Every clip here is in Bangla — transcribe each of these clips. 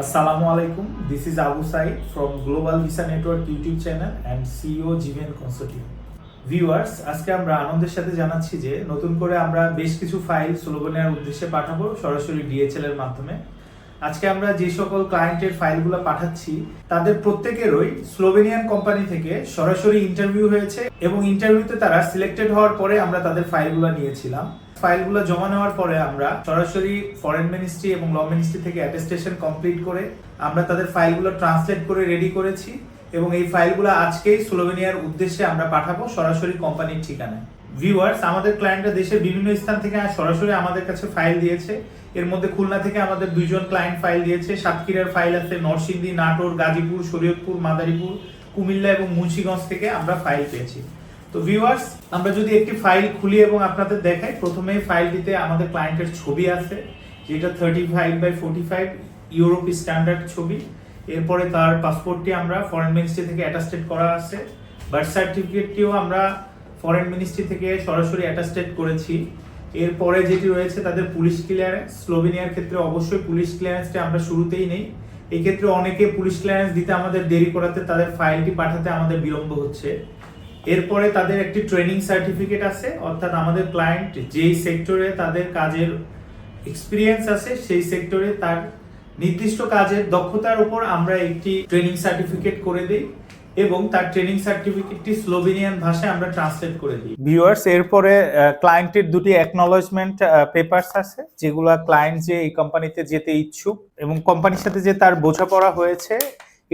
Alaikum. This is Abu Said from Global Visa Network YouTube channel and E CEO Jiven Consulting. Viewers আজকে আমরা আনন্দের সাথে জানাচ্ছি যে নতুন করে আমরা বেশ কিছু ফাইল স্লোভেনিয়ার উদ্দেশ্যে পাঠাবো সরাসরি ডিএচএল এর মাধ্যমে আজকে আমরা যে সকল ক্লায়েন্টের ফাইলগুলো পাঠাচ্ছি, তাদের প্রত্যেকেরই স্লোভেনিয়ান কোম্পানি থেকে সরাসরি ইন্টারভিউ হয়েছে এবং ইন্টারভিউতে তারা সিলেক্টেড হওয়ার পরে আমরা তাদের ফাইলগুলো নিয়েছিলাম। ফাইলগুলো জমা নেওয়ার পরে আমরা সরাসরি ফরেন মিনিস্ট্রি এবং ল মিনিস্ট্রি থেকে অ্যাটেস্টেশন কমপ্লিট করে আমরা তাদের ফাইলগুলো ট্রান্সলেট করে রেডি করেছি এবং এই ফাইলগুলো আজকেই স্লোভেনিয়ার উদ্দেশ্যে আমরা পাঠাবো সরাসরি কোম্পানির ঠিকানায়। ভিউয়ার্স আমাদের ক্লায়েন্টরা দেশের বিভিন্ন স্থান থেকে সরাসরি আমাদের কাছে ফাইল দিয়েছে। এর মধ্যে খুলনা থেকে আমাদের দুইজন ক্লায়েন্ট ফাইল দিয়েছে। সাতক্ষীরার ফাইল আছে নরসিংদী, নাটোর, গাজীপুর, শরীয়তপুর, মাদারীপুর, কুমিল্লা এবং মুন্সিগঞ্জ থেকে আমরা ফাইল পেয়েছি। তো ভিউয়ার্স আমরা যদি একটি ফাইল খুলি এবং আপনাদের দেখাই, প্রথমে ফাইলটিতে আমাদের ক্লায়েন্টের ছবি আছে, যেটা thirty five by forty five Europe standard ছবি। এরপরে তার পাসপোর্টটি আমরা ফরেন মিনিস্ট্রি থেকে অ্যাটাস্টেড করা আছে। বার্থ সার্টিফিকেটটিও আমরা ফরেন মিনিস্ট্রি থেকে সরাসরি অ্যাটাস্টেড করেছি। এরপরে যেটি রয়েছে, তাদের পুলিশ ক্লিয়ারেন্স স্লোভেনিয়ার ক্ষেত্রে অবশ্যই পুলিশ ক্লিয়ারেন্সটা আমরা শুরুতেই নেই। এক্ষেত্রে অনেকে পুলিশ ক্লিয়ারেন্স দিতে আমাদের দেরি করাতে, তাদের ফাইলটি পাঠাতে আমাদের বিলম্ব হচ্ছে। এরপরে তাদের একটি ট্রেনিং সার্টিফিকেট আছে, অর্থাৎ আমাদের ক্লায়েন্ট যেই সেক্টরে তাদের কাজের এক্সপিরিয়েন্স আছে, সেই সেক্টরে তার নির্দিষ্ট কাজের দক্ষতার উপর আমরা একটি ট্রেনিং সার্টিফিকেট করে দিই। এবং তার ট্রেনিং সার্টিফিকেটটি স্লোভেনিয়ান ভাষায় আমরা ট্রান্সলেট করে দিই। ভিউয়ার্স এরপরে ক্লায়েন্টের দুটি অ্যাকনোলজমেন্ট পেপারস আছে, যেগুলো ক্লায়েন্ট যে এই কোম্পানিতে যেতে ইচ্ছুক এবং কোম্পানির সাথে যে তার বোঝাপড়া হয়েছে,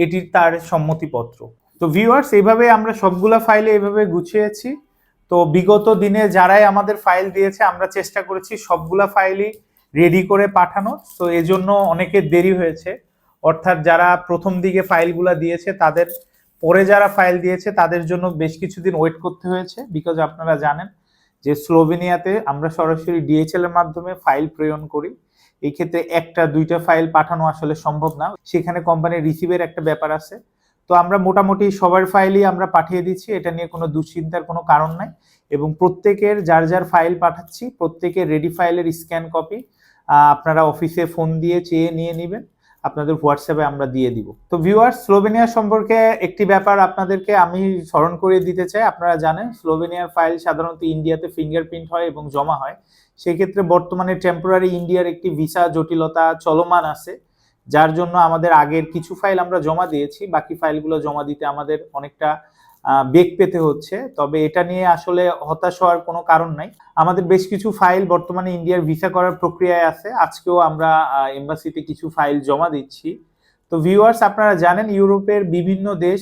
এটির তার সম্মতিপত্র। তো ভিউয়ার্স এইভাবে আমরা সবগুলা ফাইলে এইভাবে গুছিয়েছি। তো বিগত দিনে যারাই আমাদের ফাইল দিয়েছে, আমরা চেষ্টা করেছি সবগুলা ফাইলই রেডি করে পাঠানো তো এজন্য অনেকের দেরি হয়েছে। অর্থাৎ যারা প্রথম দিকে ফাইলগুলা দিয়েছে, তাদের পরে যারা ফাইল দিয়েছে, তাদের জন্য বেশ কিছুদিন ওয়েট করতে হয়েছে বিকজ আপনারা জানেন যে স্লোভেনিয়াতে আমরা সরাসরি ডিএইচএল এর মাধ্যমে ফাইল প্রেরণ করি। এই ক্ষেত্রে একটা, দুইটা ফাইল পাঠানো আসলে সম্ভব না। সেখানে কোম্পানির রিসিভের একটা ব্যাপার আছে। তো আমরা মোটামুটি সবার ফাইলই আমরা পাঠিয়ে দিচ্ছি, এটা নিয়ে কোনো দুশ্চিন্তার কোনো কারণ নাই। এবং প্রত্যেকের যার যার ফাইল পাঠাচ্ছি, প্রত্যেকের রেডি ফাইলের স্ক্যান কপি আপনারা অফিসে ফোন দিয়ে চেয়ে নিয়ে নেবেন। আপনাদের হোয়াটসঅ্যাপে আমরা দিয়ে দিব। তো ভিউয়ার স্লোভেনিয়া সম্পর্কে একটি ব্যাপার আপনাদেরকে আমি স্মরণ করিয়ে দিতে চাই। আপনারা জানেন, স্লোভেনিয়ার ফাইল সাধারণত ইন্ডিয়াতে ফিঙ্গারপ্রিন্ট হয় এবং জমা হয়। সেই ক্ষেত্রে বর্তমানে টেম্পোরারি ইন্ডিয়ার একটি ভিসা জটিলতা চলমান আছে, যার জন্য আমাদের আগের কিছু ফাইল আমরা জমা দিয়েছি। বাকি ফাইলগুলো জমা দিতে আমাদের অনেকটা বেগ পেতে হচ্ছে। তবে এটা নিয়ে আসলে হতাশ হওয়ার কোনো কারণ নাই। আমাদের বেশ কিছু ফাইল বর্তমানে ইন্ডিয়ার ভিসা করার প্রক্রিয়ায় আছে। আজকেও আমরা এম্বাসিতে কিছু ফাইল জমা দিচ্ছি। তো ভিউয়ার্স আপনারা জানেন, ইউরোপের বিভিন্ন দেশ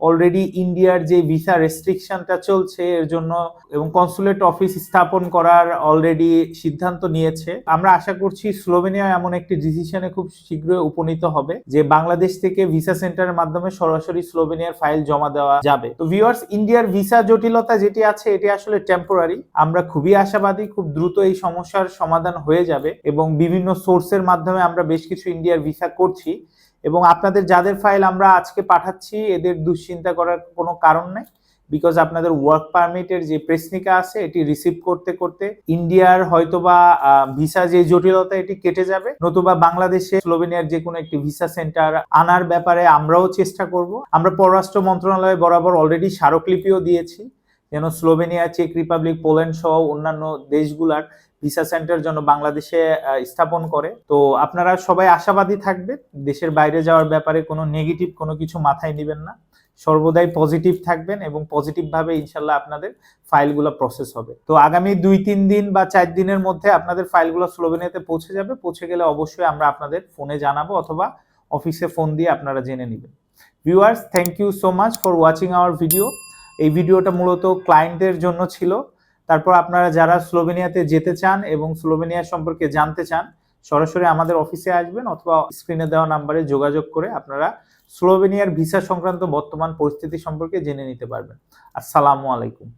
অলরেডি ইন্ডিয়ার যে ভিসা রেস্ট্রিকশনটা চলছে এর জন্য এবং কনসুলেট অফিস স্থাপন করার অলরেডি সিদ্ধান্ত নিয়েছে। আমরা আশা করছি স্লোভেনিয়া এমন একটি ডিসিশনে খুব শীঘ্রই উপনীত হবে, যে বাংলাদেশ থেকে ভিসা সেন্টারের মাধ্যমে সরাসরি স্লোভেনিয়ার ফাইল জমা দেওয়া যাবে। তো ভিউয়ার্স ইন্ডিয়ার ভিসা জটিলতা যেটি আছে, এটি আসলে টেম্পোরারি আমরা খুবই আশাবাদী, খুব দ্রুত এই সমস্যার সমাধান হয়ে যাবে এবং বিভিন্ন সোর্সের মাধ্যমে আমরা বেশ কিছু ইন্ডিয়ার ভিসা করছি। এবং আপনাদের যাদের ফাইল আমরা আজকে পাঠাচ্ছি, এদের দুশ্চিন্তা করার কোনো কারণ নেই। বিকজ আপনাদের ওয়ার্ক পারমিটের যে প্রেসনিকা আছে, এটি রিসিভ করতে করতে ইন্ডিয়ার হয়তোবা ভিসা যে জটিলতা, এটি কেটে যাবে। নতুবা বাংলাদেশে, স্লোভেনিয়ার যে কোনো একটি ভিসা সেন্টার আনার ব্যাপারে আমরাও চেষ্টা করব। আমরা পররাষ্ট্র মন্ত্রণালয়ে বরাবর অলরেডি স্মারকলিপিও দিয়েছি। যেন স্লোভেনিয়া, চেক রিপাবলিক, পোল্যান্ড সহ অন্যান্য দেশগুলার ভিসা সেন্টার জন্য বাংলাদেশে স্থাপন করে। তো আপনারা সবাই আশাবাদী থাকবেন দেশের বাইরে যাওয়ার ব্যাপারে কোনো নেগেটিভ কোনো কিছু মাথায় নেবেন না। সর্বদাই পজিটিভ থাকবেন এবং পজিটিভ ভাবে ইনশাল্লাহ আপনাদের ফাইলগুলো প্রসেস হবে। তো আগামী দুই তিন দিন বা চার দিনের মধ্যে আপনাদের ফাইলগুলো স্লোভেনিয়াতে পৌঁছে যাবে। পৌঁছে গেলে অবশ্যই আমরা আপনাদের ফোনে জানাব অথবা অফিসে ফোন দিয়ে আপনারা জেনে নেবেন। Viewers thank you so much for watching our video এই ভিডিওটা মূলত ক্লায়েন্টদের জন্য ছিল। তারপর আপনারা যারা স্লোভেনিয়াতে যেতে চান এবং স্লোভেনিয়া সম্পর্কে জানতে চান, সরাসরি আমাদের অফিসে আসবেন অথবা স্ক্রিনে দেওয়া নাম্বারে যোগাযোগ করে আপনারা স্লোভেনিয়ার ভিসা সংক্রান্ত বর্তমান পরিস্থিতি সম্পর্কে জেনে নিতে পারবেন। আসসালামু আলাইকুম।